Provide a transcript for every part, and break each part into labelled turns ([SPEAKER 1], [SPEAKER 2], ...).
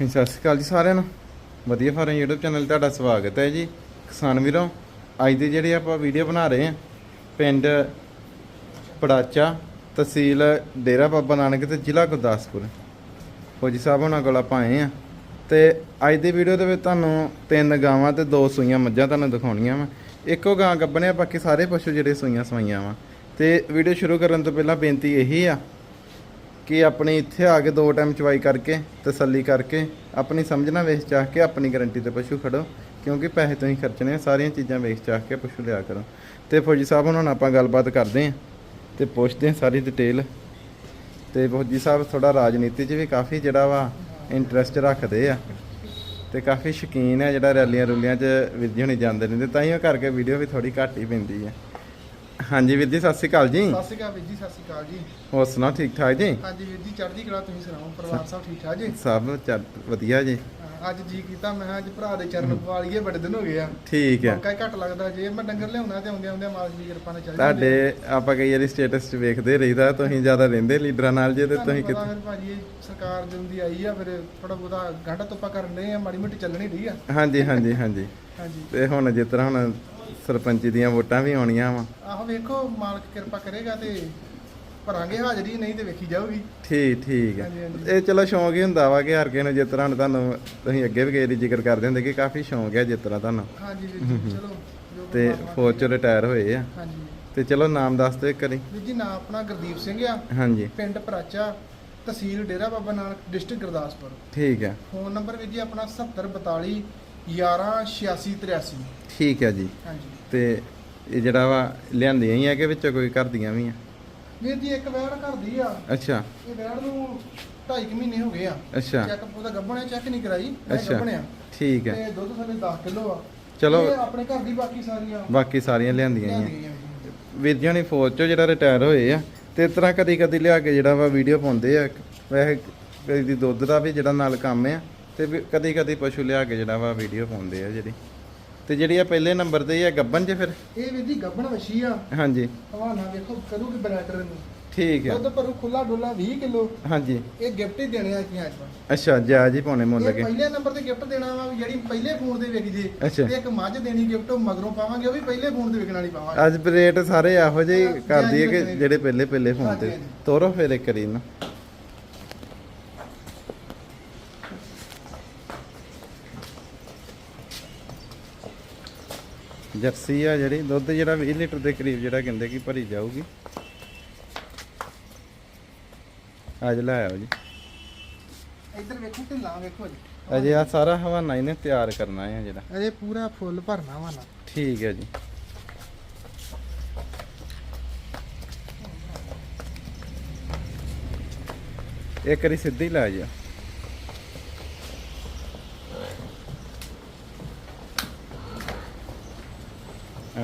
[SPEAKER 1] ਹਾਂਜੀ, ਸਤਿ ਸ਼੍ਰੀ ਅਕਾਲ ਜੀ ਸਾਰਿਆਂ ਨੂੰ। ਵਧੀਆ ਫਾਰਮ YouTube ਚੈਨਲ ਤੁਹਾਡਾ ਸਵਾਗਤ ਹੈ ਜੀ। ਕਿਸਾਨ ਵੀਰੋ ਅੱਜ ਦੀ ਜਿਹੜੀ ਆਪਾਂ ਵੀਡੀਓ ਬਣਾ ਰਹੇ ਹਾਂ ਪਿੰਡ ਪੜਾਚਾ ਤਹਿਸੀਲ ਡੇਰਾ ਬਾਬਾ ਨਾਨਕ ਤੇ ਜ਼ਿਲ੍ਹਾ ਗੁਰਦਾਸਪੁਰ। ਫੌਜੀ ਸਾਹਿਬ ਉਹਨਾਂ ਕੋਲ ਆਪਾਂ ਆਏ ਆ ਤੇ ਅੱਜ ਦੀ ਵੀਡੀਓ ਦੇ ਵਿੱਚ ਤੁਹਾਨੂੰ ਤਿੰਨ ਗਾਵਾਂ ਤੇ ਦੋ ਸੂਈਆਂ ਮੱਝਾਂ ਤੁਹਾਨੂੰ ਦਿਖਾਉਣੀਆਂ ਵਾ। ਇੱਕੋ ਗਾਂ ਗੱਬਣੇ ਆ ਬਾਕੀ ਸਾਰੇ ਪਸ਼ੂ ਜਿਹੜੇ ਸੂਈਆਂ ਸਵਾਈਆਂ ਵਾ। ਤੇ ਵੀਡੀਓ ਸ਼ੁਰੂ ਕਰਨ ਤੋਂ ਪਹਿਲਾਂ ਬੇਨਤੀ ਇਹੀ ਆ ਕਿ ਆਪਣੀ ਇੱਥੇ ਆ ਕੇ ਦੋ ਟਾਈਮ ਚਵਾਈ ਕਰਕੇ ਤਸੱਲੀ ਕਰਕੇ ਆਪਣੀ ਸਮਝਣਾ ਵੇਚ ਚਾਹ ਕੇ ਆਪਣੀ ਗਾਰੰਟੀ ਤੇ ਪਸ਼ੂ ਖੜੋ, ਕਿਉਂਕਿ ਪੈਸੇ ਤੁਸੀਂ ਖਰਚਣੇ ਆ, ਸਾਰੀਆਂ ਚੀਜ਼ਾਂ ਵੇਚ ਚਾਹ ਕੇ ਪਸ਼ੂ ਲਿਆ ਕਰੋ। ਤੇ ਫੌਜੀ ਸਾਹਿਬ ਉਹਨਾਂ ਨਾਲ ਆਪਾਂ ਗੱਲਬਾਤ ਕਰਦੇ ਆਂ ਤੇ ਪੁੱਛਦੇ ਆਂ ਸਾਰੀ ਡਿਟੇਲ ਤੇ ਫੌਜੀ ਸਾਹਿਬ ਥੋੜਾ ਰਾਜਨੀਤੀ 'ਚ ਵੀ ਕਾਫੀ ਜਿਹੜਾ ਵਾ ਇੰਟਰਸਟ ਰੱਖਦੇ ਆ ਤੇ ਕਾਫੀ ਸ਼ੌਕੀਨ ਹੈ ਜਿਹੜਾ ਰੈਲੀਆਂ ਰੁਲੀਆਂ 'ਚ ਵੀਰ ਹੋਣੀ ਹੁਣੀ ਜਾਂਦੇ ਰਹਿੰਦੇ, ਤਾਂ ਹੀ ਉਹ ਕਰਕੇ ਵੀਡੀਓ ਵੀ ਥੋੜੀ ਘੱਟ ਹੀ ਪੈਂਦੀ ਹੈ ਹਾਂਜੀ ਵੀਰ ਜੀ ਸਤਿ ਸ਼੍ਰੀ ਅਕਾਲ ਜੀ।
[SPEAKER 2] ਸਤਿ ਸ਼੍ਰੀ ਅਕਾਲ ਵੀਰ ਜੀ ਸਤਿ ਸ਼੍ਰੀ ਅਕਾਲ ਜੀ।
[SPEAKER 1] ਹੋਰ ਸੁਣਾਓ ਠੀਕ ਠਾਕ ਜੀ?
[SPEAKER 2] ਹਾਂਜੀ ਵੀਰ ਜੀ ਚੜ੍ਹਦੀ ਕਲਾ ਤੁਸੀਂ ਸੁਣਾਓ ਪਰਿਵਾਰ ਸਭ ਠੀਕ ਠਾਕ ਜੀ?
[SPEAKER 1] ਸਭ ਚੱਲ ਵਧੀਆ ਜੀ।
[SPEAKER 2] ਅੱਜ ਜੀ ਕੀਤਾ ਮੈਂ ਅੱਜ ਭਰਾ ਦੇ ਚਰਨ ਪਵਾ ਲਈਏ ਬੜੇ ਦਿਨ ਹੋ ਗਏ ਆ।
[SPEAKER 1] ਠੀਕ ਹੈ।
[SPEAKER 2] ਮੌਕਾ ਘੱਟ ਲੱਗਦਾ ਜੇ ਮੈਂ ਡੰਗਰ ਲਿਆਉਣਾ ਤੇ ਆਉਂਦੇ ਆਉਂਦੇ ਮਾਲਕ ਦੀ ਕਿਰਪਾ ਨਾਲ ਚੱਲ
[SPEAKER 1] ਤੁਹਾਡੇ ਆਪਾਂ ਕਈ ਵਾਰੀ ਸਟੇਟਸ 'ਚ ਵੇਖਦੇ ਰਹੀਦਾ ਤੁਸੀਂ ਜ਼ਿਆਦਾ ਰਹਿੰਦੇ ਲੀਡਰਾਂ ਨਾਲ ਜੇ ਤੇ ਤੁਸੀਂ ਕਿਤੇ
[SPEAKER 2] ਫਿਰ ਭਾਜੀ ਸਰਕਾਰ ਜਦੋਂ ਆਈ ਆ ਫਿਰ ਥੋੜਾ ਬਹੁਤਾ ਗਾਂਢਾ ਤੋਪਾ ਕਰਨ ਦੇ ਆ ਮਾੜੀ ਮੋਟੀ ਚੱਲਣੀ ਰਹੀ ਆ।
[SPEAKER 1] ਹਾਂਜੀ ਹਾਂਜੀ ਹਾਂਜੀ।
[SPEAKER 2] ਹਾਂਜੀ।
[SPEAKER 1] ਤੇ ਹੁਣ ਜਿਸ ਤਰ੍ਹਾਂ ਹੁਣ ਸਰਪੰਚੀ ਦੀਆਂ ਵੋਟਾਂ ਵੀ ਆਉਣੀਆਂ ਵਾ।
[SPEAKER 2] ਆਹੋ ਵੇਖੋ ਮਾਲਕ ਕਿਰਪਾ ਕਰੇਗਾ ਤੇ ਭਰਾਂਗੇ ਹਾਜ਼ਰੀ ਨਹੀਂ ਤੇ ਵੇਖੀ ਜਾਊਗੀ।
[SPEAKER 1] ਠੀਕ ਠੀਕ ਹੈ
[SPEAKER 2] ਹਾਂਜੀ, ਹਾਂਜੀ।
[SPEAKER 1] ਇਹ ਚਲੋ ਸ਼ੌਂਕ ਹੀ ਹੁੰਦਾ ਵਾ ਕਿ ਹਰ ਕਿਸੇ ਨੂੰ ਜਿਸ ਤਰ੍ਹਾਂ ਹੁਣ ਤੁਹਾਨੂੰ ਤੁਸੀਂ ਅੱਗੇ ਵੀ ਕਿਸੇ ਦੀ ਜ਼ਿਕਰ ਕਰਦੇ ਹੁੰਦੇ ਕਿ ਕਾਫੀ ਸ਼ੌਂਕ ਹੈ ਜਿਸ ਤਰ੍ਹਾਂ ਤੁਹਾਨੂੰ।
[SPEAKER 2] ਹਾਂਜੀ ਵੀਰ ਜੀ ਚਲੋ ਜੋ
[SPEAKER 1] ਤੇ
[SPEAKER 2] ਪਰਮਾਤਮਾ
[SPEAKER 1] ਫੌਜ ਚੋਂ ਰਿਟਾਇਰ ਹੋਏ ਆ।
[SPEAKER 2] ਹਾਂਜੀ।
[SPEAKER 1] ਤੇ ਚਲੋ ਨਾਮ ਦੱਸ ਦਿਓ ਇੱਕ ਵਾਰੀ।
[SPEAKER 2] ਵੀਰ ਜੀ ਨਾਂ ਆਪਣਾ ਗੁਰਦੀਪ ਸਿੰਘ ਆ।
[SPEAKER 1] ਹਾਂਜੀ।
[SPEAKER 2] ਪਿੰਡ ਪ੍ਰਾਚਾ ਤਹਿਸੀਲ ਡੇਰਾ ਬਾਬਾ ਨਾਨਕ ਡਿਸਟ੍ਰਿਕਟ ਗੁਰਦਾਸਪੁਰ।
[SPEAKER 1] ਠੀਕ ਹੈ
[SPEAKER 2] ਫੋਨ ਨੰਬਰ ਵੀਰ ਜੀ ਆਪਣਾ 7042 118683
[SPEAKER 1] ਠੀਕ ਹੈ ਜੀ।
[SPEAKER 2] ਹਾਂਜੀ।
[SPEAKER 1] ਤੇ ਇਹ ਜਿਹੜਾ ਵਾ ਲਿਆਂਦੀਆਂ ਹੀ ਆ ਕਿ ਵਿੱਚੋਂ ਕੋਈ ਘਰ ਦੀਆਂ ਵੀ ਆ?
[SPEAKER 2] ਵੀਰ ਜੀ ਇੱਕ ਵੈੜ ਘਰ ਦੀ ਆ।
[SPEAKER 1] ਅੱਛਾ।
[SPEAKER 2] ਇਹ ਵੈੜ ਨੂੰ 2.5 ਮਹੀਨੇ ਹੋ ਗਏ ਆ।
[SPEAKER 1] ਅੱਛਾ।
[SPEAKER 2] ਚੈੱਕ ਉਹਦਾ ਗੱਭਣਿਆ ਚੈੱਕ ਨਹੀਂ ਕਰਾਈ ਮੈਂ
[SPEAKER 1] ਅੱਛਾ।
[SPEAKER 2] ਗੱਭਣਿਆ।
[SPEAKER 1] ਠੀਕ ਹੈ।
[SPEAKER 2] ਤੇ ਦੁੱਧ ਥੱਲੇ 10 ਕਿਲੋ ਆ।
[SPEAKER 1] ਚਲੋ।
[SPEAKER 2] ਇਹ ਆਪਣੇ ਘਰ ਦੀ ਬਾਕੀ ਸਾਰੀਆਂ
[SPEAKER 1] ਬਾਕੀ ਸਾਰੀਆਂ ਲਿਆਂਦੀਆਂ ਹੀ ਆ।
[SPEAKER 2] ਲਿਆਂਦੀਆਂ ਜੀ।
[SPEAKER 1] ਵੀਰ ਜੀ ਹੁਣੀ ਫੌਜ ਚੋਂ ਜਿਹੜਾ ਰਿਟਾਇਰ ਹੋਏ ਆ ਤੇ ਇਸ ਤਰ੍ਹਾਂ ਕਦੀ ਕਦੀ ਲਿਆ ਕੇ ਜਿਹੜਾ ਵਾ ਵੀਡੀਓ ਪਾਉਂਦੇ ਆ। ਵੈਸੇ ਕਦੀ ਦੁੱਧ ਦਾ ਵੀ ਜਿਹੜਾ ਨਾਲ ਕੰਮ ਆ ਤੇ ਕਦੀ ਕਦੀ ਪਸ਼ੂ ਲਿਆ ਕੇ ਜਿਹੜਾ ਵਾ ਵੀਡੀਓ ਪਾਉਂਦੇ ਆ ਜਿਹੜੀ। ਤੇ ਜਿਹੜੀ ਆ ਪਹਿਲੇ ਨੰਬਰ ਤੇ ਹੀ ਆ ਗੱਬਨ ਚ ਫਿਰ?
[SPEAKER 2] ਇਹ ਵੀਰ ਜੀ ਗੱਭਣ ਵਸ਼ੀ ਆ।
[SPEAKER 1] ਹਾਂਜੀ।
[SPEAKER 2] ਹਵਾਨਾ ਵੇਖੋ ਕਰੂਗੀ ਬਰੈਟਰ ਨੂੰ
[SPEAKER 1] ਠੀਕ ਆ।
[SPEAKER 2] ਦੁੱਧ ਭਰੂ ਖੁੱਲਾ ਡੋਲਾ 20 ਕਿਲੋ।
[SPEAKER 1] ਹਾਂਜੀ।
[SPEAKER 2] ਇਹ ਗਿਫਟ ਹੀ ਦੇਣੇ ਆ ਕੀ ਅੱਜ
[SPEAKER 1] ਅੱਛਾ ਜਾਇਜ਼ ਹੀ ਪਾਉਣੇ ਮੁੱਲ ਕੇ।
[SPEAKER 2] ਪਹਿਲੇ ਨੰਬਰ ਤੇ ਗਿਫਟ ਦੇਣਾ ਵਾ ਵੀ ਜਿਹੜੀ ਪਹਿਲੇ ਫੋਨ ਤੇ ਜੇ
[SPEAKER 1] ਅੱਛਾ।
[SPEAKER 2] ਤੇ ਇੱਕ ਮੱਝ ਦੇਣੀ ਗਿਫਟ ਉਹ ਮਗਰੋਂ ਪਾਵਾਂਗੇ ਉਹ ਵੀ ਪਹਿਲੇ ਫੋਨ ਤੇ ਵਿਕਣ ਵਾਲੀ ਪਾਵਾਂਗੇ।
[SPEAKER 1] ਅੱਜ ਰੇਟ ਸਾਰੇ ਇਹੋ ਜਿਹੇ ਹੀ ਕਰਦੀ ਹੈ ਕਿ ਜਿਹੜੇ ਪਹਿਲੇ ਪਹਿਲੇ ਫੋਨ ਤੇ। ਤੋਰੋ ਫਿਰ ਇੱਕ ਜਰਸੀ ਆ ਜਿਹੜੀ ਦੁੱਧ ਜਿਹੜਾ 20 ਲੀਟਰ ਦੇ ਕਰੀਬ ਜਿਹੜਾ ਕਹਿੰਦੇ ਕਿ ਭਰੀ ਜਾਊਗੀ। ਅੱਜ ਲੈ ਆਓ ਜੀ।
[SPEAKER 2] ਇੱਧਰ ਵੇਖੋ ਤੇ ਲਾ ਵੇਖੋ ਜੀ।
[SPEAKER 1] ਅਜੇ ਆ ਸਾਰਾ ਹਵਾਨਾ ਇਹਨੇ ਤਿਆਰ ਕਰਨਾ ਹੈ ਜਿਹੜਾ।
[SPEAKER 2] ਅਜੇ ਪੂਰਾ ਫੁੱਲ ਭਰਨਾ ਵਾ ਨਾ
[SPEAKER 1] ਠੀਕ ਹੈ ਜੀ। ਇੱਕ ਵਾਰੀ ਸਿੱਧੀ ਲਾ ਜਾ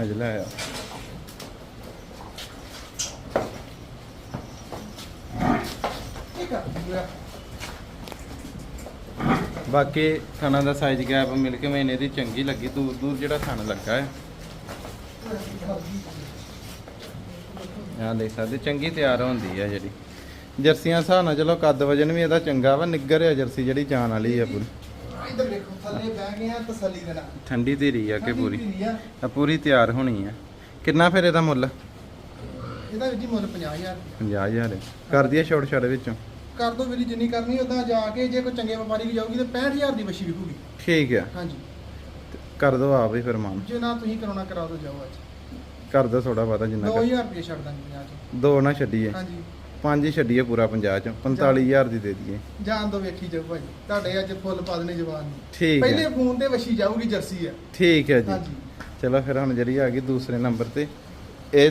[SPEAKER 1] ਅੱਜ ਲੈ ਆ ਬਾਕੀ ਥਣਾ ਦਾ ਸਾਈਜ਼ ਗੈਪ ਮਿਲ ਕੇ ਮੈਨੂੰ ਇਹਦੀ ਚੰਗੀ ਲੱਗੀ, ਦੂਰ ਦੂਰ ਜਿਹੜਾ ਥਣ ਲੱਗਾ ਹੈ। ਆ ਦੇਖ ਸਕਦੇ, ਚੰਗੀ ਤਿਆਰ ਹੁੰਦੀ ਆ ਜਿਹੜੀ। ਜਰਸੀਆਂ ਹਿਸਾਬ ਨਾਲ ਚਲੋ ਕੱਦ ਵਜਨ ਵੀ ਇਹਦਾ ਚੰਗਾ ਵਾ ਨਿੱਗਰ ਹੈ ਜਰਸੀ ਜਿਹੜੀ ਜਾਨ ਵਾਲੀ ਆ ਪੂਰੀ।
[SPEAKER 2] ਥੱਲੇ ਬਹਿ ਗਏ ਆ ਤਸੱਲੀ ਦੇ ਨਾਲ
[SPEAKER 1] ਠੰਡੀ ਧੀਰੀ ਆ ਕਿ
[SPEAKER 2] ਠੰਡੀ
[SPEAKER 1] ਪੂਰੀ?
[SPEAKER 2] ਧੀਰੀ ਆ।
[SPEAKER 1] ਆ ਪੂਰੀ ਤਿਆਰ ਹੋਣੀ ਆ। ਕਿੰਨਾ ਫਿਰ ਇਹਦਾ ਮੁੱਲ?
[SPEAKER 2] ਇਹਦਾ ਵੀ ਜੀ ਮੁੱਲ 50000
[SPEAKER 1] 50000 ਕਰ ਦਈਏ ਛੋਟ ਛੜ ਵਿੱਚੋਂ।
[SPEAKER 2] ਕਰ ਦੋ ਵੀਰੀ ਜਿੰਨੀ ਕਰਨੀ ਉਦਾਂ ਜਾ ਕੇ ਜੇ ਕੋਈ ਚੰਗੇ ਵਪਾਰੀ ਕੀ ਜਾਊਗੀ ਤੇ 65000 ਦੀ ਵਸ਼ੀ ਵਿਕੂਗੀ।
[SPEAKER 1] ਠੀਕ ਆ।
[SPEAKER 2] ਹਾਂਜੀ।
[SPEAKER 1] ਕਰ ਦੋ ਆਪ ਹੀ ਫਿਰ ਮਾਨ।
[SPEAKER 2] ਜੇ ਨਾ ਤੁਸੀਂ ਕਰਾਉਣਾ ਕਰਾ ਦੋ ਜਾਓ ਅੱਜ।
[SPEAKER 1] ਕਰ ਦੋ ਥੋੜਾ ਬਹੁਤਾ ਜਿੰਨਾ ਕਰ।
[SPEAKER 2] 2000 ਰੁਪਏ ਛੱਡ ਦਾਂਗੇ ਪੰਜਾਹ ਚ।
[SPEAKER 1] ਦੋ ਨਾ ਛੱਡੀਏ।
[SPEAKER 2] ਹਾਂਜੀ।
[SPEAKER 1] ਪੰਜ ਹੀ ਛੱਡੀਏ ਪੂਰਾ 50 ਚੋਂ 45000 ਦੀ ਦੇ ਦਈਏ।
[SPEAKER 2] ਜਾਣ ਦੋ ਵੇਖੀ ਜਾਓ ਭਾਜੀ ਤੁਹਾਡੇ ਅੱਜ ਫੁੱਲ ਪਾ ਦੇਣੇ ਜਵਾਨ ਨੂੰ।
[SPEAKER 1] ਠੀਕ
[SPEAKER 2] ਪਹਿਲੇ
[SPEAKER 1] ਹੈ
[SPEAKER 2] ਫੋਨ ਤੇ ਵਸ਼ੀ ਜਾਊਗੀ ਜਰਸੀ ਆ।
[SPEAKER 1] ਠੀਕ ਹੈ ਜੀ।
[SPEAKER 2] ਹਾਂਜੀ।
[SPEAKER 1] ਚਲੋ ਫਿਰ ਹੁਣ ਜਿਹੜੀ ਆ ਗਈ ਦੂਸਰੇ ਨੰਬਰ ਤੇ ਇਹ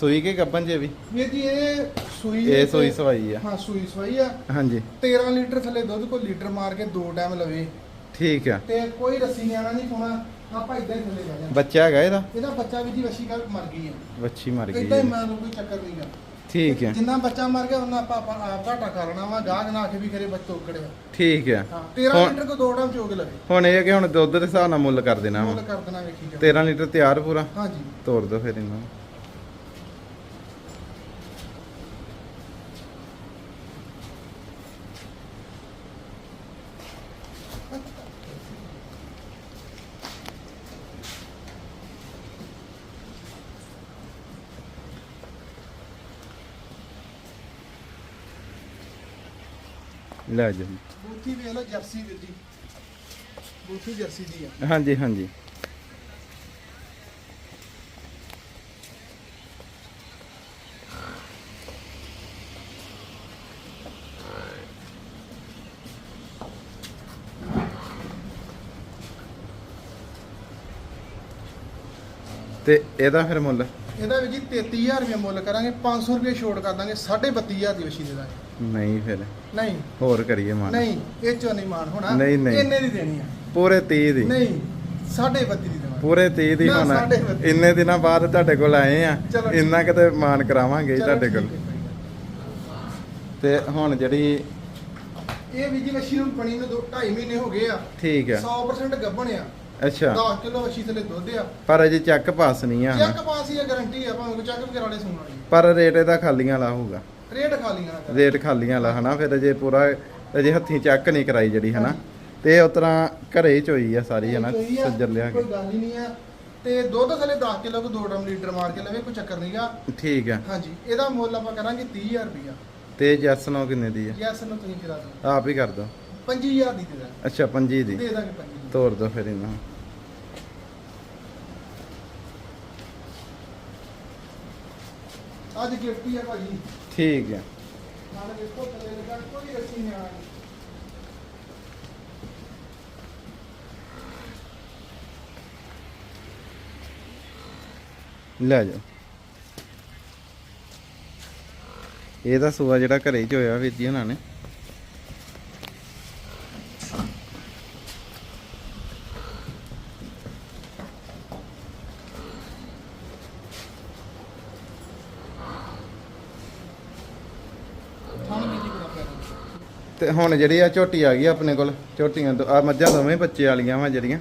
[SPEAKER 1] ਸੂਈ ਕੇ ਗੱਬਨ ਜੇ ਵੀ?
[SPEAKER 2] ਵੀਰ ਜੀ ਇਹ ਸੂਈ
[SPEAKER 1] ਇਹ
[SPEAKER 2] ਤੇ-
[SPEAKER 1] ਸੂਈ ਸਵਾਈ ਆ।
[SPEAKER 2] ਹਾਂ ਸੂਈ ਸਵਾਈ ਆ।
[SPEAKER 1] ਹਾਂਜੀ।
[SPEAKER 2] 13 ਲੀਟਰ ਥੱਲੇ ਦੁੱਧ ਕੋ ਲੀਟਰ ਮਾਰ ਕੇ ਦੋ ਟਾਈਮ ਲਵੇ।
[SPEAKER 1] ਠੀਕ ਆ।
[SPEAKER 2] ਤੇ ਕੋਈ ਰੱਸੀ ਨਿਆਣਾ ਨਹੀਂ ਪਾਉਣਾ ਆਪਾਂ ਇਦਾਂ ਹੀ ਥੱਲੇ ਜਾ ਜਾਣਾ।
[SPEAKER 1] ਬੱਚਾ ਹੈਗਾ ਇਹਦਾ?
[SPEAKER 2] ਇਹਦਾ ਬੱਚਾ ਵੀ ਜੀ ਵਸ਼ੀ ਕੱਲ ਮਰ ਗਈ ਆ।
[SPEAKER 1] ਵੱਛੀ ਮਰ ਗਈ
[SPEAKER 2] ਇਦਾਂ ਹੀ ਕੋਈ ਚੱਕਰ ਨਹੀਂਗਾ
[SPEAKER 1] ਠੀਕ ਹੈ।
[SPEAKER 2] ਜਿੰਨਾ ਬੱਚਾ ਮਰ ਗਿਆ ਉਹਨਾਂ ਆਪਾਂ ਆਪਾਂ ਆਪ ਘਾਟਾ ਕਰ ਲੈਣਾ ਵਾ ਗਾਹ ਨਾ ਕੇ ਵੀ ਕਰੇ ਬੱਚਾ ਉਕੜਿਆ
[SPEAKER 1] ਠੀਕ ਹੈ।
[SPEAKER 2] ਹਾਂ 13
[SPEAKER 1] ਹੁਣ-
[SPEAKER 2] ਲੀਟਰ ਕੋ ਦੋ ਟਾਈਮ ਚੋਗ ਲਵੇ
[SPEAKER 1] ਹੁਣ ਇਹ ਹੈ ਕਿ ਹੁਣ ਦੁੱਧ ਦੇ ਹਿਸਾਬ ਨਾਲ ਮੁੱਲ ਕਰ ਦੇਣਾ
[SPEAKER 2] ਮੁੱਲ
[SPEAKER 1] ਵਾ
[SPEAKER 2] ਕਰ ਦੇਣਾ ਵੇਖੀ ਜਾਓ।
[SPEAKER 1] 13 ਲੀਟਰ ਤਿਆਰ ਪੂਰਾ?
[SPEAKER 2] ਹਾਂਜੀ।
[SPEAKER 1] ਤੋੜ ਦੋ ਫਿਰ ਇਹਨੂੰ ਲੈ ਜਾਓ
[SPEAKER 2] ਬੂਥੀ ਵੇਖ ਲਓ ਜਰਸੀ ਵੀਰ ਜੀ। ਬੂਥੀ ਜਰਸੀ ਦੀ ਆ
[SPEAKER 1] ਹਾਂਜੀ ਹਾਂਜੀ। ਤੇ ਇਹਦਾ ਫਿਰ ਮੁੱਲ?
[SPEAKER 2] ਇਹਦਾ ਵੀ ਜੀ 33000 ਰੁਪਏ ਮੁੱਲ ਕਰਾਂਗੇ 500 ਰੁਪਏ ਛੋਟ ਕਰ ਦਾਂਗੇ 32500 ਦੀ ਵਸ਼ੀ ਦੇ ਦਾਂਗੇ।
[SPEAKER 1] ਨਹੀਂ ਫਿਰ।
[SPEAKER 2] ਨਹੀਂ।
[SPEAKER 1] ਹੋਰ ਕਰੀਏ ਮਾਨ।
[SPEAKER 2] ਨਹੀਂ ਇਹ ਚੋਂ ਨਹੀਂ ਮਾਨ ਹੋਣਾ।
[SPEAKER 1] ਨਹੀਂ, ਨਹੀਂ।
[SPEAKER 2] ਇੰਨੇ ਦੀ ਦੇਣੀ ਆ।
[SPEAKER 1] ਪੂਰੇ 30 ਦੀ।
[SPEAKER 2] ਨਹੀਂ 2.5 ਦੀ ਦੇਵਾਂਗੇ।
[SPEAKER 1] ਪੂਰੇ 30 ਦੀ
[SPEAKER 2] ਨਾ,
[SPEAKER 1] ਹੁਣ।
[SPEAKER 2] ਸਾਢੇ ਬੱਤੀ।
[SPEAKER 1] ਇੰਨੇ ਦਿਨਾਂ ਬਾਅਦ ਤੁਹਾਡੇ ਕੋਲ ਆਏ ਆ।
[SPEAKER 2] ਚਲੋ ਠੀਕ।
[SPEAKER 1] ਇੰਨਾ ਕਿਤੇ ਮਾਨ ਕਰਾਵਾਂਗੇ
[SPEAKER 2] ਚਲੋ
[SPEAKER 1] ਤੁਹਾਡੇ
[SPEAKER 2] ਠੀਕ
[SPEAKER 1] ਕੋਲ।
[SPEAKER 2] ਹੈ,
[SPEAKER 1] ਤੇ ਹੁਣ ਜਿਹੜੀ।
[SPEAKER 2] ਇਹ ਵੀ ਜੀ ਵਸ਼ੀ ਨੂੰ ਬਣੀ ਨੂੰ 2.5 ਮਹੀਨੇ ਹੋ ਗਏ ਆ।
[SPEAKER 1] ਠੀਕ ਆ।
[SPEAKER 2] 100% ਗੱਭਣ ਆ।
[SPEAKER 1] ਅੱਛਾ।
[SPEAKER 2] 10 ਕਿਲੋ ਵਸ਼ੀ ਥਲੇ ਦੁੱਧ ਆ।
[SPEAKER 1] ਪਰ ਅਜੇ ਚੱਕ ਪਾਸ ਨਹੀਂ ਆ
[SPEAKER 2] ਚੈੱਕ ਪਾਸ ਹੀ ਆ ਗਾਰੰਟੀ ਆ ਭਾਵੇਂ ਕੋਈ ਚੱਕ ਵਗੈਰਾ ਵਾਲੇ ਸੁਣਨ ਵਾਲੀ
[SPEAKER 1] ਪਰ ਰੇਟ ਇਹਦਾ ਖਾਲੀਆਂ ਲਾ ਹੋਊਗਾ।
[SPEAKER 2] ਰੇਟ ਖਾਲੀਆਂ ਨਾ
[SPEAKER 1] ਰੇਟ ਖਾਲੀਆਂ ਲਾ ਹਨਾ ਫਿਰ ਅਜੇ ਪੂਰਾ ਅਜੇ ਹੱਥੀਂ ਚੱਕ ਨਹੀਂ ਕਰਾਈ ਜਿਹੜੀ ਹਨਾ। ਤੇ ਉਸ ਤਰ੍ਹਾਂ ਘਰੇ ਹੀ ਚੋਈ ਆ ਸਾਰੀ ਹਨਾ
[SPEAKER 2] ਕੋਈ ਆ,
[SPEAKER 1] ਸੱਜਰ ਲਿਆ ਕੇ।
[SPEAKER 2] ਕੋਈ ਗੱਲ ਹੀ ਨਹੀਂ ਆ। ਤੇ ਦੁੱਧ ਥਲੇ 10 ਕਿਲੋ ਕੋ 2 ਡਰਮ ਲੀਟਰ ਮਾਰ ਕੇ ਲਵੇ ਕੋਈ ਚੱਕਰ ਨਹੀਂਗਾ
[SPEAKER 1] ਠੀਕ ਆ।
[SPEAKER 2] ਹਾਂਜੀ ਇਹਦਾ ਮੁੱਲ ਆਪਾਂ ਕਰਾਂਗੇ 30000 ਰੁਪਇਆ
[SPEAKER 1] ਤੇ ਜੈਸ ਨੋ ਕਿੰਨੇ ਦੀ ਆ?
[SPEAKER 2] ਯੈਸ ਨੂੰ ਤੁਸੀਂ ਕਰਾ ਦਿਓ।
[SPEAKER 1] ਆਪ ਹੀ ਕਰ ਦੋ
[SPEAKER 2] 25000 ਦੀ ਦੇ ਦਾਂਗੇ।
[SPEAKER 1] ਅੱਛਾ ਪੰਜੀ ਦੀ।
[SPEAKER 2] ਦੇ ਦਾਂਗੇ 25 ਦੀ।
[SPEAKER 1] ਤੋਰ ਦੋ ਫਿਰ ਇਹਨਾਂ
[SPEAKER 2] ਅੱਜ ਗਿਫਟ ਹੀ ਆ ਭਾਜੀ।
[SPEAKER 1] ਠੀਕ ਹੈ।
[SPEAKER 2] ਨਾਲ ਵੇਖੋ ਥੱਲੇ ਲਗਾ ਕੋਈ ਰੱਸੀ ਨਹੀਂ ਆਣੀ
[SPEAKER 1] ਲੈ ਜਾਓ। ਤਾਂ ਸੂਆ ਜਿਹੜਾ ਘਰੇ ਚ ਹੋਇਆ ਵੀਰ ਜੀ ਉਹਨਾਂ ਨੇ
[SPEAKER 2] ਥਣ ਵੀ ਜੀ ਬੜਾ ਪਿਆਰਾ
[SPEAKER 1] ਤੇ ਹੁਣ ਜਿਹੜੀ ਆ ਝੋਟੀ ਆ ਗਈ ਆਪਣੇ ਕੋਲ ਝੋਟੀਆਂ ਆ ਮੱਝਾਂ ਦੋਵੇਂ ਬੱਚੇ ਵਾਲੀਆਂ ਵਾ ਜਿਹੜੀਆਂ।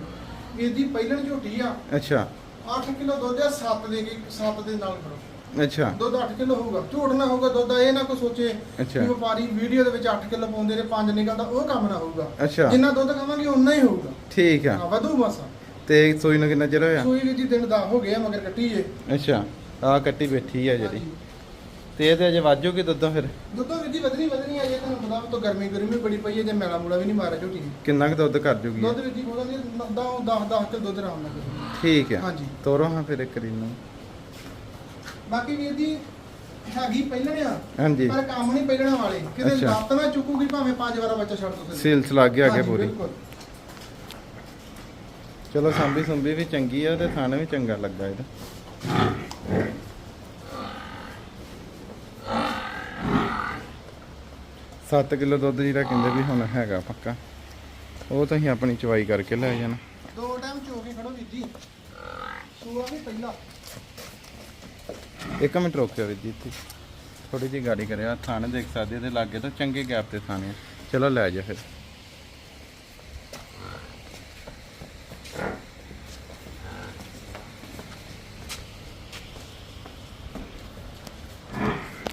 [SPEAKER 2] ਵੀਰ ਜੀ ਪਹਿਲਣ ਝੋਟੀ ਆ।
[SPEAKER 1] ਅੱਛਾ।
[SPEAKER 2] 8 ਕਿਲੋ ਦੁੱਧ ਆ 7 ਦੇ ਕੇ 7 ਦੇ ਨਾਲ ਕਰੋ।
[SPEAKER 1] ਅੱਛਾ।
[SPEAKER 2] ਦੁੱਧ 8 ਕਿਲੋ ਹੋਊਗਾ। ਝੂਠ ਨਾ ਹੋਊਗਾ ਦੁੱਧ ਇਹ ਨਾ ਕੋਈ ਸੋਚੇ। ਕਿ ਵਪਾਰੀ ਵੀਡੀਓ ਦੇ ਵਿੱਚ 8 ਕਿਲੋ ਪਾਉਂਦੇ ਨੇ 5 ਨਿਕਲਦਾ ਉਹ ਕੰਮ ਨਾ ਹੋਊਗਾ।
[SPEAKER 1] ਅੱਛਾ।
[SPEAKER 2] ਜਿੰਨਾ ਦੁੱਧ ਖਾਵਾਂਗੇ ਉਨਾ ਹੀ ਹੋਊਗਾ।
[SPEAKER 1] ਠੀਕ ਆ।
[SPEAKER 2] ਹਾਂ, ਵਧੂ ਮਸਾ।
[SPEAKER 1] ਤੇ ਸੂਈ ਨੂੰ ਕਿੰਨਾ ਚਿਰ ਹੋਇਆ?
[SPEAKER 2] ਸੂਈ ਵੀ ਜੀ ਦਿਨ ਦਾ ਹੋ ਗਿਆ ਮਗਰ ਕੱਟੀ ਏ।
[SPEAKER 1] ਅੱਛਾ। ਆ ਕੱਟੀ ਬੈਠੀ ਆ ਜਿਹੜੀ। ਤੇ ਇਹਦੇ ਅਜੇ ਵਾਜੂਗੀ ਦੁੱਧ ਫਿਰ?
[SPEAKER 2] ਦੁੱਧੋਂ ਵੀ ਜੀ ਵਧਣੀ ਵਧਣੀ ਆ ਜੇ ਤੁਹਾਨੂੰ ਪਤਾ ਵਾ ਤਾਂ ਗਰਮੀ ਗਰਮੀ ਬੜੀ ਪਈ ਹੈ ਜੇ ਮੈਲਾ ਮੂਲਾ ਵੀ ਨਹੀਂ ਮਾਰਿਆ ਝੋਟੀ ਨੇ।
[SPEAKER 1] ਕਿੰਨਾ ਕੁ ਦੁੱਧ ਕਰ ਜੂਗੀ?
[SPEAKER 2] ਦੁੱਧ ਵੀ ਜੀ ਉਹਦਾ ਵੀ 10 10 ਕਿਲੋ ਦੁੱਧ ਆਰਾਮ ਨਾਲ ਦੇ
[SPEAKER 1] ਠੀਕ ਆ।
[SPEAKER 2] ਹਾਂਜੀ।
[SPEAKER 1] ਤੋਰੋ ਹਾਂ ਫਿਰ ਇੱਕ ਰੀ ਨੂੰ
[SPEAKER 2] ਬਾਕੀ ਵੀਰ ਜੀ ਹੈਗੀ ਪਹਿਲਣ ਆ
[SPEAKER 1] ਹਾਂਜੀ।
[SPEAKER 2] ਪਰ ਕੰਮ ਨਹੀਂ ਪਹਿਲਣਾ ਵਾਲੇ। ਕਿਤੇ। ਲੱਤ ਨਾ ਚੁੱਕੂਗੀ ਭਾਵੇਂ ਪੰਜ ਵਾਰਾ ਬੱਚਾ ਛੱਡ ਦੋ
[SPEAKER 1] ਸੀਲਸ ਲੱਗ ਗਿਆ ਕੇ
[SPEAKER 2] ਹਾਂਜੀ,
[SPEAKER 1] ਪੂਰੀ। ਚਲੋ ਸੰਭੀ ਸੰਭੀ ਵੀ ਚੰਗੀ ਆ ਤੇ ਥਾਣੇ ਵੀ ਚੰਗਾ ਲੱਗਾ ਇਹਦਾ। ਸੱਤ ਕਿਲੋ ਦੁੱਧ ਜਿਹੜਾ ਕਹਿੰਦੇ ਵੀ ਹੁਣ ਹੈਗਾ ਪੱਕਾ ਉਹ ਤੁਸੀਂ ਆਪਣੀ ਚਵਾਈ ਕਰਕੇ ਲੈ ਜਾਣਾ।
[SPEAKER 2] ਦੋ ਟਾਈਮ ਚੋ ਕੇ ਖੜੋ ਵੀਰ ਜੀ। ਸੂਆ ਵੀ ਪਹਿਲਾ।
[SPEAKER 1] ਇੱਕ ਮਿੰਟ ਰੁਕਿਓ ਵੀਰ ਜੀ ਇੱਥੇ। ਥੋੜੀ ਜਿਹੀ ਗਾੜੀ ਕਰਿਆ ਥਾਣੇ ਦੇਖ ਸਕਦੇ ਇਹਦੇ ਲਾਗੇ ਤਾਂ ਚੰਗੇ ਗੈਪ ਤੇ ਥਾਣੇ ਆ। ਚਲੋ ਲੈ ਜਾ ਫਿਰ।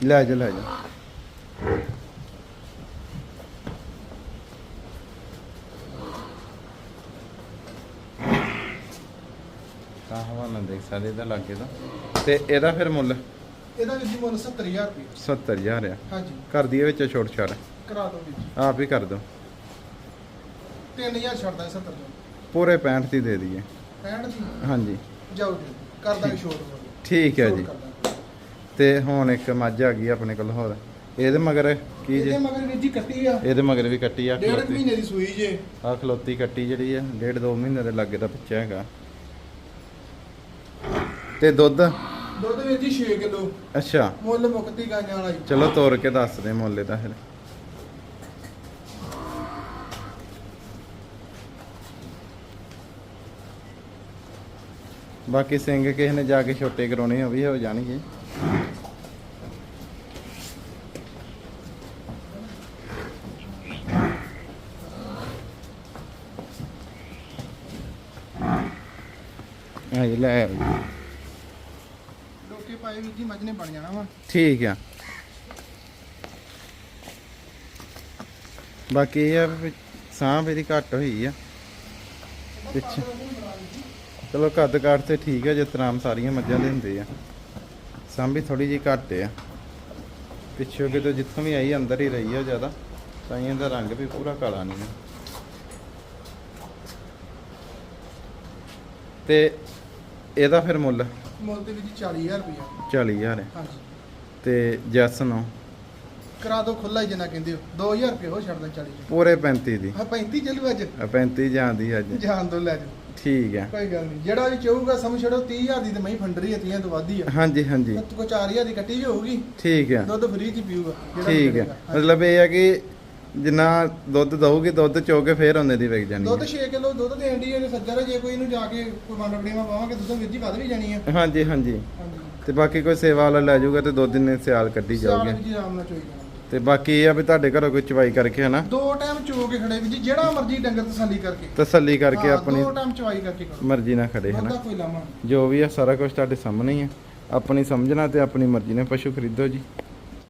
[SPEAKER 1] ਲੈ ਜਾ ਲੈ ਜਾ ਤਾਂ ਹਵਾਨਾ ਦੇਖ ਸਕਦੇ ਇਹਦਾ ਲਾਗੇ ਦਾ ਤੇ ਇਹਦਾ ਫਿਰ ਮੁੱਲ?
[SPEAKER 2] ਇਹਦਾ ਜੀ ਮੁੱਲ 70000 ਰੁਪਏ।
[SPEAKER 1] 70000 ਆ।
[SPEAKER 2] ਹਾਂਜੀ।
[SPEAKER 1] ਕਰ ਦਈਏ ਵਿੱਚ ਛੋਟ ਛਾੜ
[SPEAKER 2] ਕਰਾ ਦੋ ਜੀ।
[SPEAKER 1] ਆਪ ਹੀ ਕਰ ਦੋ
[SPEAKER 2] 3000 ਛੱਡਦਾ 70 ਤੋਂ
[SPEAKER 1] ਪੂਰੇ 65 ਦੀ ਦੇ ਦਈਏ।
[SPEAKER 2] 65 ਦੀ?
[SPEAKER 1] ਹਾਂਜੀ।
[SPEAKER 2] ਜਾਓ ਜੀ। ਕਰ ਦਾਂਗੇ ਛੋਟ
[SPEAKER 1] ਠੀਕ ਹੈ ਜੀ। ਤੇ ਹੁਣ ਇੱਕ ਮੱਝ ਆ ਗਈ ਆਪਣੇ ਕੋਲ ਹੋਰ। ਇਹਦੇ ਮਗਰ ਕੀ
[SPEAKER 2] ਇਹਦੇ
[SPEAKER 1] ਜੇ?
[SPEAKER 2] ਮਗਰ ਵੀਰ ਜੀ ਕੱਟੀ ਆ।
[SPEAKER 1] ਇਹਦੇ ਮਗਰ ਵੀ ਕੱਟੀ ਆ।
[SPEAKER 2] ਡੇਢ ਮਹੀਨੇ ਦੀ ਸੂਈ ਜੇ।
[SPEAKER 1] ਆ ਖਲੋਤੀ ਕੱਟੀ ਜਿਹੜੀ ਆ। ਡੇਢ ਦੋ ਮਹੀਨੇ ਦੇ ਲੱਗੇ ਦਾ ਬੱਚਾ ਹੈਗਾ। ਤੇ ਦੁੱਧ?
[SPEAKER 2] ਦੁੱਧ ਵੀਰ ਜੀ 6 ਕਿਲੋ।
[SPEAKER 1] ਅੱਛਾ।
[SPEAKER 2] ਮੁੱਲ ਮੁਕਤੀ ਗਾਈਆਂ ਵਾਲਾ ਜੀ।
[SPEAKER 1] ਚਲੋ ਤੋੜ ਕੇ ਦੱਸ ਦੇ ਮੁੱਲ ਦਾ ਫਿਰ। ਬਾਕੀ ਸਿੰਘ ਕਿਸੇ ਨੇ ਜਾ ਕੇ ਛੋਟੇ ਕਰਾਉਣੇ ਉਹ ਵੀ ਹੋ ਜਾਣਗੇ। ਜੀ ਲੈ ਆਓ ਜੀ।
[SPEAKER 2] ਜੀ ਮੱਝ ਨੇ ਬਣ ਜਾਣਾ ਵਾ।
[SPEAKER 1] ਠੀਕ ਆ। ਬਾਕੀ ਇਹ ਆ ਵੀ ਸਾਂਭ ਇਹਦੀ ਘੱਟ ਹੋਈ ਆ। ਪਿੱਛੇ। ਚਲੋ ਕੱਦ ਕਾਠ ਤੇ ਠੀਕ ਆ, ਜਿਸ ਤਰ੍ਹਾਂ ਆਮ ਸਾਰੀਆਂ ਮੱਝਾਂ ਦੇ ਹੁੰਦੇ ਆ। ਸਾਂਭੀ ਥੋੜੀ ਜਿਹੀ ਘੱਟ ਆ। ਪਿੱਛੋਂ ਕਿਤੇ ਜਿੱਥੋਂ ਵੀ ਆਈ, ਅੰਦਰ ਹੀ ਰਹੀ ਆ ਜ਼ਿਆਦਾ, ਤਾਂ ਇਹਦਾ ਰੰਗ ਵੀ ਪੂਰਾ ਕਾਲਾ ਨਹੀਂ ਹੈ ਤੇ ਇਹਦਾ ਫਿਰ ਮੁੱਲ?
[SPEAKER 2] ਮੁੱਲ ਤੇ ਵੀ ਜੀ 40000 ਰੁਪਇਆ
[SPEAKER 1] 40000 ਹੈ
[SPEAKER 2] ਹਾਂਜੀ।
[SPEAKER 1] ਤੇ ਜੈਸ ਨੂੰ?
[SPEAKER 2] ਕਰਾ ਦੋ ਖੁੱਲਾ ਹੀ ਜਿੰਨਾ ਕਹਿੰਦੇ ਹੋ। 2000 ਰੁਪਏ ਹੋ ਛੱਡਦਾ 40 ਚ
[SPEAKER 1] ਪੂਰੇ 35 ਦੀ।
[SPEAKER 2] ਹਾਂ 35 ਚੱਲੂ ਅੱਜ।
[SPEAKER 1] ਆ 35 ਜਾਂਦੀ ਅੱਜ।
[SPEAKER 2] ਜਾਨ ਦੋ ਲੈ ਜਾਓ
[SPEAKER 1] ਠੀਕ ਹੈ।
[SPEAKER 2] ਕੋਈ ਗੱਲ ਨਹੀਂ। ਜਿਹੜਾ ਵੀ ਚਾਹੂਗਾ ਸਮਝ ਛੜੋ 30000 ਦੀ ਤੇ ਮੈਂ ਫੰਡਰੀ ਹੈ 30 ਤੋਂ ਵੱਧ ਹੀ ਆ।
[SPEAKER 1] ਹਾਂਜੀ ਹਾਂਜੀ।
[SPEAKER 2] ਤੇ ਕੋ 4000 ਦੀ ਕੱਟੀ ਵੀ ਹੋਊਗੀ।
[SPEAKER 1] ਠੀਕ ਹੈ।
[SPEAKER 2] ਦੁੱਧ ਫ੍ਰੀ ਚ ਪੀਊਗਾ। ਜਿਹੜਾ ਵੀ
[SPEAKER 1] ਠੀਕ ਹੈ।
[SPEAKER 2] ਕਰੇਗਾ।
[SPEAKER 1] ਮਤਲਬ ਇਹ ਹੈ ਕਿ ਜਿੰਨਾ ਦੁੱਧ ਦਊਗੀ ਦੁੱਧ ਚੋ ਕੇ ਫੇਰ ਉਹਨੇ ਦੀ ਵਿਕ ਜਾਣੀ
[SPEAKER 2] ਦੁੱਧ
[SPEAKER 1] ਹੈ।
[SPEAKER 2] 6 ਕਿਲੋ ਦੁੱਧ ਦੇ ਇੰਡੀ ਨੇ ਸੱਜਰ ਜੇ ਕੋਈ ਇਹਨੂੰ ਜਾ ਕੇ ਕੋਈ ਮੰਨ ਬੜੀਆਂ ਪਾਵਾਂਗੇ ਦੁੱਧ ਵਿੱਚ ਹੀ ਵੱਧ ਵੀ ਜਾਣੀ ਆ
[SPEAKER 1] ਹਾਂਜੀ ਹਾਂਜੀ।
[SPEAKER 2] ਹਾਂਜੀ।
[SPEAKER 1] ਤੇ ਬਾਕੀ ਕੋਈ ਸੇਵਾ ਵਾਲਾ ਲੈ ਜਾਊਗਾ ਤੇ ਦੁੱਧ ਨੇ ਸਿਆਲ ਕੱਢੀ ਜਾਊਗੀ।
[SPEAKER 2] ਵਿੱਚ ਹੀ ਆਰਾਮ ਨਾਲ ਚੋਈ ਜਾਣਾ
[SPEAKER 1] ਤੇ ਬਾਕੀ ਇਹ ਆ ਵੀ ਤੁਹਾਡੇ ਘਰੋਂ ਕੋਈ ਚਵਾਈ ਕਰਕੇ ਹਨਾ?
[SPEAKER 2] ਦੋ ਟਾਈਮ ਚੋ ਕੇ ਖੜੇ ਵੀ ਜੀ ਜਿਹੜਾ ਮਰਜ਼ੀ ਡੰਗਰ ਤਸੱਲੀ ਕਰਕੇ।
[SPEAKER 1] ਤਸੱਲੀ ਕਰਕੇ
[SPEAKER 2] ਹਾਂ,
[SPEAKER 1] ਆਪਣੀ
[SPEAKER 2] ਦੋ ਟਾਈਮ ਚਵਾਈ ਕਰਕੇ ਕਰੋ।
[SPEAKER 1] ਮਰਜ਼ੀ ਨਾਲ ਖੜੇ
[SPEAKER 2] ਉਹਦਾ
[SPEAKER 1] ਹਨਾ।
[SPEAKER 2] ਕੋਈ ਲਾਮਾ ਨਹੀਂ।
[SPEAKER 1] ਜੋ ਵੀ ਆ ਸਾਰਾ ਕੁਝ ਤੁਹਾਡੇ ਸਾਹਮਣੇ ਹੀ ਆ। ਆਪਣੀ ਸਮਝਣਾ ਤੇ ਆਪਣੀ ਮਰਜ਼ੀ ਨਾਲ ਪਸ਼ੂ ਖਰੀਦੋ ਜੀ।